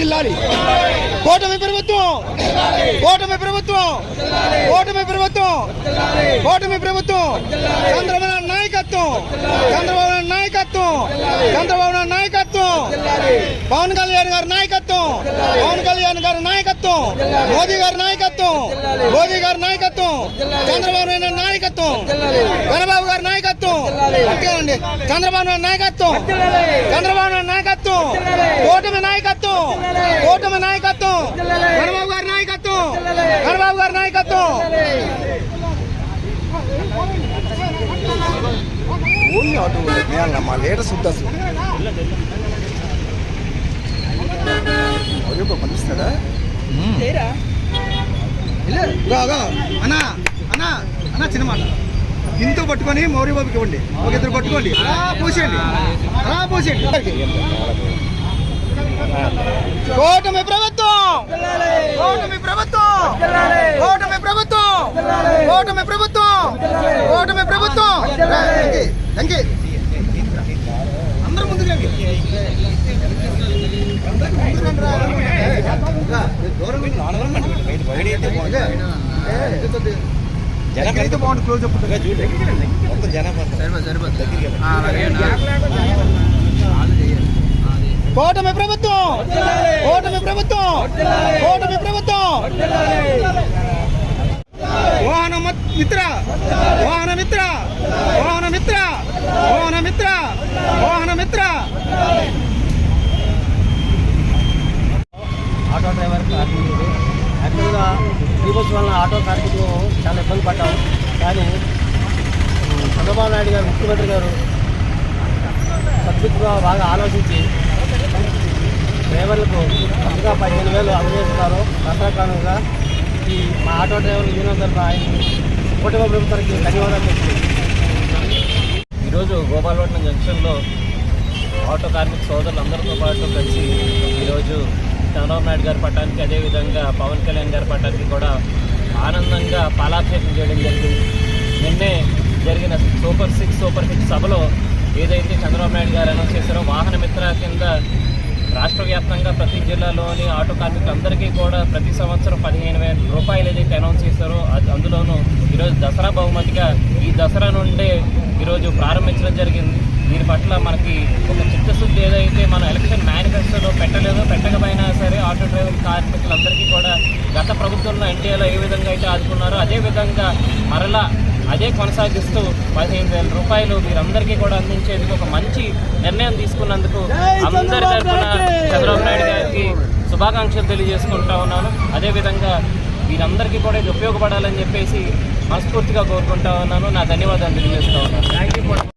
వర్ధిల్లాలి కూటమి ప్రభుత్వం కూటమి ప్రభుత్వం కూటమి ప్రభుత్వం కూటమి ప్రభుత్వం. చంద్రబాబు నాయుడు నాయకత్వం చంద్రబాబు నాయుడు నాయకత్వం చంద్రబాబు నాయుడు నాయకత్వం. పవన్ కళ్యాణ్ గారి నాయకత్వం పవన్ కళ్యాణ్ గారి నాయకత్వం మోదీ గారి నాయకత్వం మోదీ గారి నాయకత్వం చంద్రబాబు నాయుడు నాయకత్వం చంద్రబాబు గారి నాయకత్వం. చంద్రబాబు నాయకత్వం చంద్రబాబు నాయుడు నాయకత్వం కూటమి నాయకత్వం కూటమి నాయకత్వం చంద్రబాబు గారి నాయకత్వం చంద్రబాబు గారి నాయకత్వం ఓన్లీ ఆటో మేళ మా లీడర్ శుద్ధ పంపిస్తాడా? అన్నా అన్నా అన్నా చిన్న మాట. ఇంతో పట్టుకొని మౌరి బాబుకి ఇవ్వండి. ఒక ఇద్దరు పట్టుకోండి. అలా పోసేయండి. అలా పోసేయండి. కూటమి ప్రభుత్వం! కూటమి ప్రభుత్వం! కూటమి ప్రభుత్వం! కూటమి ప్రభుత్వం కూటమి ప్రభుత్వం థ్యాంక్ యూ అందరూ ముందుకు రండి అందరూ క్లోజ్ మొత్తం కూటమి ప్రభుత్వం! కూటమి ప్రభుత్వం కూటమి ప్రభుత్వం వాహన మత్- మిత్ర వాహన మిత్ర వాహన మిత్ర వాహన మిత్ర వాహన మిత్ర ఆటో డ్రైవర్ కార్మికుడు యాక్చువల్గా ఈ వల్ల ఆటో కార్మికులు చాలా ఇబ్బంది పడ్డాం కానీ చంద్రబాబు నాయుడు గారు ముఖ్యమంత్రి గారు సబ్జెక్టుగా బాగా ఆలోచించి డ్రైవర్లకు కొత్తగా పదిహేను వేలు అందజేస్తున్నారు దసరా ఈ మా ఆటో డ్రైవర్లు యూనియన్ తరఫున ఆయన కుటుంబ ప్రభుత్వానికి ధన్యవాదాలు చెప్తుంది ఈరోజు గోపాలపట్నం జంక్షన్లో ఆటో కార్మిక సోదరులందరితో పాటు కలిసి ఈరోజు చంద్రబాబు నాయుడు గారి పట్టానికి అదేవిధంగా పవన్ కళ్యాణ్ గారి పట్టానికి కూడా ఆనందంగా పాలాభిషేకం చేయడం జరిగింది. నిన్నే జరిగిన సూపర్ సిక్స్ సూపర్ హిట్ సభలో ఏదైతే చంద్రబాబు నాయుడు గారు అనౌన్స్ చేశారో వాహన మిత్ర కింద రాష్ట్ర వ్యాప్తంగా ప్రతి జిల్లాలోని ఆటో కార్మికులందరికీ కూడా ప్రతి సంవత్సరం పదిహేను వేల రూపాయలు ఏదైతే అనౌన్స్ చేశారో అది అందులోనూ ఈరోజు దసరా బహుమతిగా ఈ దసరా నుండే ఈరోజు ప్రారంభించడం జరిగింది. దీని పట్ల మనకి ఒక చిత్తశుద్ధి ఏదైతే మన ఎలక్షన్ మేనిఫెస్టోలో పెట్టలేదో పెట్టకపోయినా ఆటో డ్రైవర్ కార్మికులందరికీ కూడా గత ప్రభుత్వంలో ఎన్టీఏలో ఏ విధంగా అయితే ఆదుకున్నారో అదే విధంగా మరలా అదే కొనసాగిస్తూ పదిహేను వేల రూపాయలు వీరందరికీ కూడా అందించేందుకు ఒక మంచి నిర్ణయం తీసుకున్నందుకు అందరి తరఫున చంద్రబాబు నాయుడు గారికి శుభాకాంక్షలు తెలియజేసుకుంటా ఉన్నాను. అదేవిధంగా వీరందరికీ కూడా ఇది ఉపయోగపడాలని చెప్పేసి మనస్ఫూర్తిగా కోరుకుంటా ఉన్నాను. నా ధన్యవాదాలు తెలియజేస్తా ఉన్నాను.